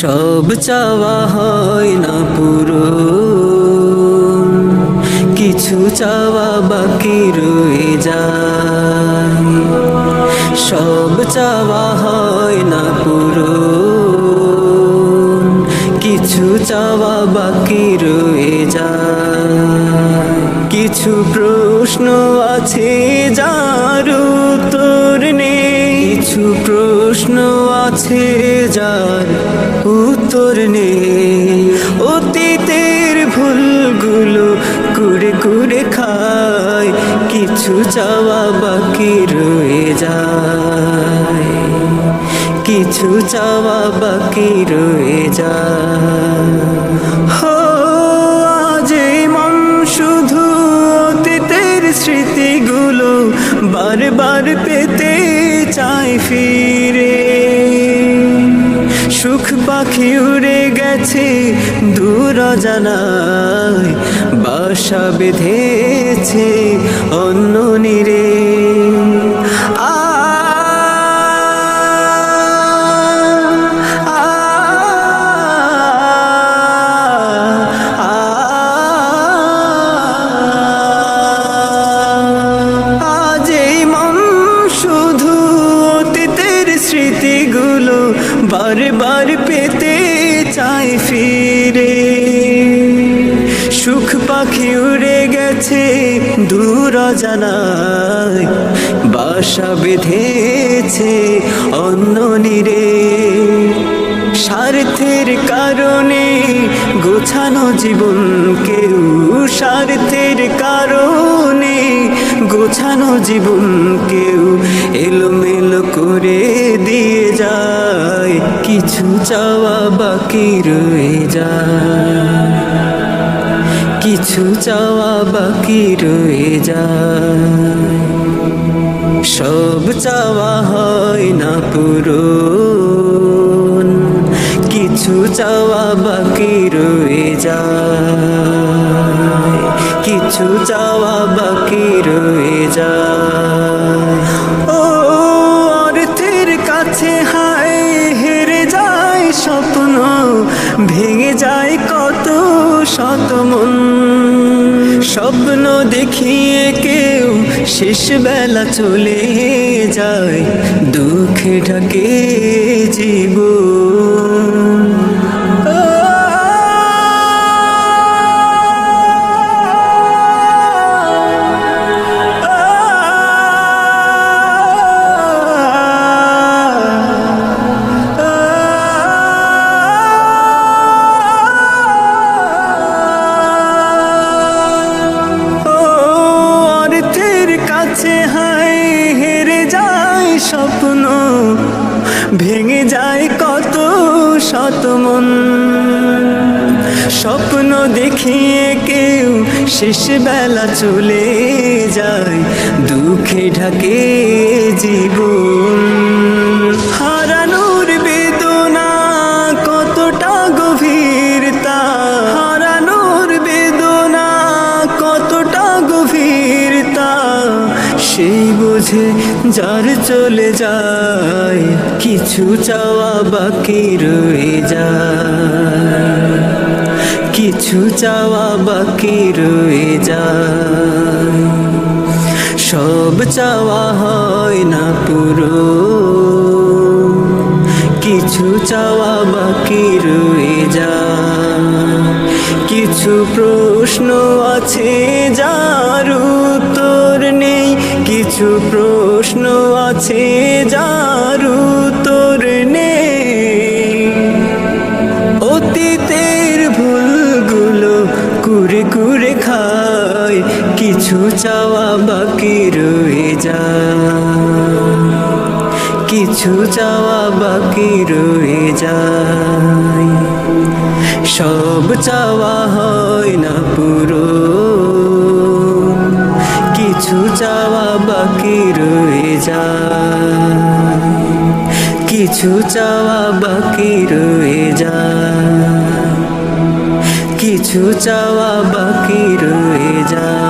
সব চাওয়া হয় না পুরো কিছু চাওয়া বাকি রয়ে যায়। সব চাওয়া হয় না পুরো কিছু চাওয়া বাকি রয়ে যায়। কিছু প্রশ্ন আছে প্রশ্ন আছে যার উত্তর নেই। অতীতের ভুলগুলো কুড়ে কুড়ে খায়, কিছু চাওয়া বাকি রয়ে যায়। কিছু চাওয়া বাকি রয়ে যায়। ফিরে। সুখ পাখি উড়ে গেছে দূর জানায় বাসা বেঁধেছে অন্য নিরে। বারবার পেতে চাই ফিরে সুখ পাখি উড়ে গেছে দূর জানায় বাসা বেঁধেছে অন্য নিরে স্বার্থের কারণে গোছানো জীবন কেউ স্বার্থের কারণে গোছানো জীবন কেউ এলোমেলো করে দিয়ে কিছু চাওয়া বাকি রয়ে যায়। কিছু চাওয়া বাকি রয়ে যায়। সব চাওয়া হয় না পুরো কিছু চাওয়া বাকি রয়ে যায়। কিছু চাওয়া বাকি রয়ে যায়। স্বপ্ন ভেঙে যায় কত শত মন। স্বপ্ন দেখিয়ে কেউ শেষ বেলা চলে যায়, দুঃখে ঢাকে জীবন। ভেঙে যায় কত শত মন। স্বপ্ন দেখিয়ে কেউ শেষ বেলা চলে যায়, দুঃখে ঢাকে জীবন। সেই বোঝে যার চলে যায়, কিছু চাওয়া বাকি রয়ে যায়। কিছু চাওয়া বাকি রয়ে যায়। সব চাওয়া হয় না পুরো, কিছু চাওয়া বাকি রয়ে কিছু প্রশ্ন আছে যার উত্তর নেই। কিছু প্রশ্ন আছে যার উত্তর অতীতের ভুলগুলো কুরে কুরে খায়। কিছু চাওয়া বাকি রয়ে যায়। কিছু চাওয়া বাকি রয়ে যায়। সব চাওয়া হয় না পুরো কিছু চাওয়া বাকি রয়ে যায়। কিছু চাওয়া বাকি রয়ে যায়। কিছু চাওয়া বাকি রয়ে যায়।